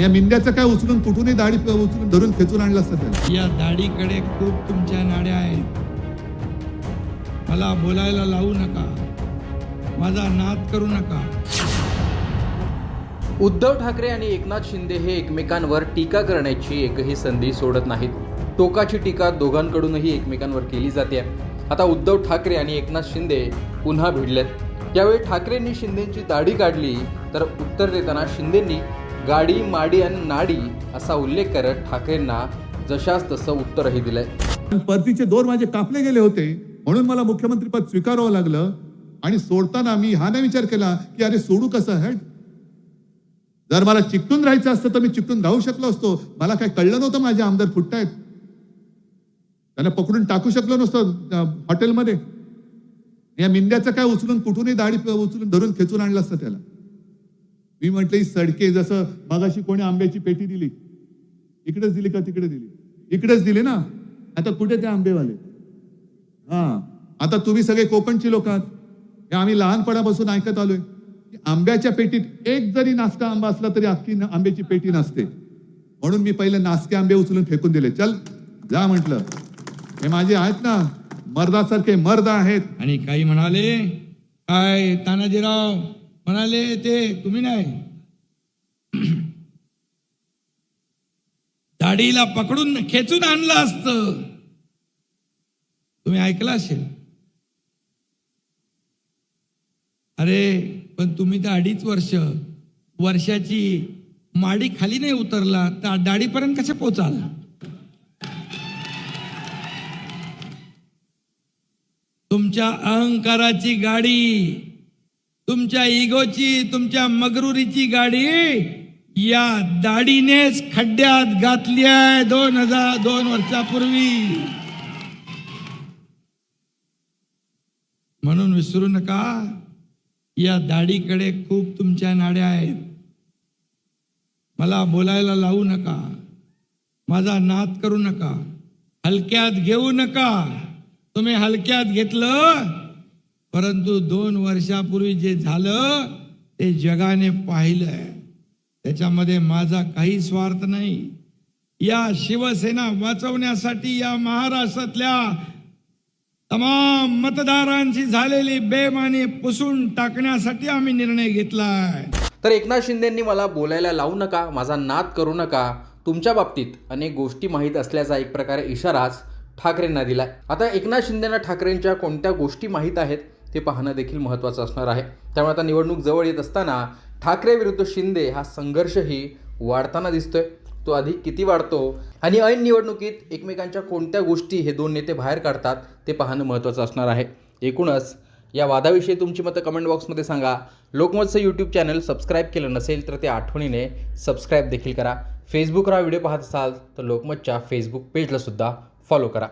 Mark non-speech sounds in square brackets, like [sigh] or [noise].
या मिंद्याचं काय उचलून कुठूनही दाढी प- उचलून धरून खेचून आणलं असतं त्याला. या दाढीकडे खूप तुमच्या नाड्या आहेत. मला बोलायला लावू नका. माझा नाद करू नका. उद्धव ठाकरे आणि एकनाथ शिंदे हे एकमेकांवर टीका करण्याची एकही संधी सोडत नाहीत. टोकाची टीका दोघांकडूनही एकमेकांवर केली जाते. आता उद्धव ठाकरे आणि एकनाथ शिंदे पुन्हा भिडलेत. यावेळी ठाकरेंनी शिंदेची दाढी काढली तर उत्तर देताना शिंदेंनी गाडी माडी आणि नाडी असा उल्लेख करत ठाकरेंना जशास तसं उत्तरही दिलंय. पण परतीचे दोर माझे कापले गेले होते म्हणून मला मुख्यमंत्री पद स्वीकारावं लागलं आणि सोडताना मी हा नाही विचार केला की अरे सोडू कसं हेड जर मला चिकटून राहायचं असतं तर मी चिकटून राहू शकलो असतो. मला काय कळलं नव्हतं माझे आमदार फुटतायत त्यांना पकडून टाकू शकलो नसतो हॉटेलमध्ये. या मिंद्याचं काय उचलून कुठूनही दाढी उचलून धरून खेचून आणलं असतं त्याला. मी म्हटलं सडके जसं मगाशी कोणी आंब्याची पेटी दिली. इकडेच दिली का तिकडे दिली? इकडेच दिली ना? आता कुठे ते आंबेवाले? हा. आता तुम्ही सगळे कोकणची लोक आहात. हे आम्ही लहानपणापासून ऐकत आलोय. की आंब्याच्या पेटीत एक जरी नासका आंबा असला तरी अख्खी आंब्याची पेटी नसते. म्हणून मी पहिले नासके आंबे उचलून फेकून दिले. चल जा म्हटलं. हे माझे आहेत ना? मर्दासारखे मर्द आहेत. आणि काही म्हणाले काय तानाजीराव म्हणाले ते तुम्ही नाही. [clears throat] दाढीला पकडून खेचून आणलं असतं. तुम्ही ऐकलं असेल? अरे पण तुम्ही तर अडीच वर्ष वर्षाची माडी खाली नाही उतरला तर दाढीपर्यंत कसे पोचाल? तुमच्या अहंकाराची गाडी तुमच्या इगोची तुमच्या मगरुरीची गाडी या दाढीनेच खड्ड्यात घातली आहे दोन हजार दोन वर्षापूर्वी. म्हणून विसरू नका या दाढीकडे खूप तुमच्या नाड्या आहेत. मला बोलायला लावू नका माझा नाद करू नका हलक्यात घेऊ नका. तुम्ही हलक्यात घेतलं परंतु दोन वर्षापूर्वी जे झालं ते जगाने पाहिलंय. त्याच्यामध्ये माझा काही स्वार्थ नाही. या शिवसेना वाचवण्यासाठी या महाराष्ट्रातल्या तमाम मतदारांची झालेली बेमानी पुसून टाकण्यासाठी आम्ही निर्णय घेतलाय. तर एकनाथ शिंदेंनी मला बोलायला लावू नका माझा नाद करू नका. तुमच्या बाबतीत अनेक गोष्टी माहीत असल्याचा एक प्रकारे इशाराच ठाकरेंना दिलाय. आता एकनाथ शिंदेना ठाकरेंच्या कोणत्या गोष्टी माहीत आहेत? ते पाहणं देखील महत्त्वाचं असणार आहे. त्यामुळे आता निवडणूक जवळ येत असताना ठाकरे विरुद्ध शिंदे हा संघर्षही वाढताना दिसतोय. तो अधिक किती वाढतो आणि ऐन निवडणुकीत एकमेकांच्या कोणत्या गोष्टी हे दोन नेते बाहेर काढतात ते पाहणं महत्त्वाचं असणार आहे. एकूणच या वादाविषयी तुमची मतं कमेंट बॉक्समध्ये सांगा. लोकमतचं यूट्यूब चॅनल सबस्क्राईब केलं नसेल तर ते आठवणीने सबस्क्राईब देखील करा. फेसबुकवर हा व्हिडिओ पाहत असाल तर लोकमतच्या फेसबुक पेजलासुद्धा फॉलो करा.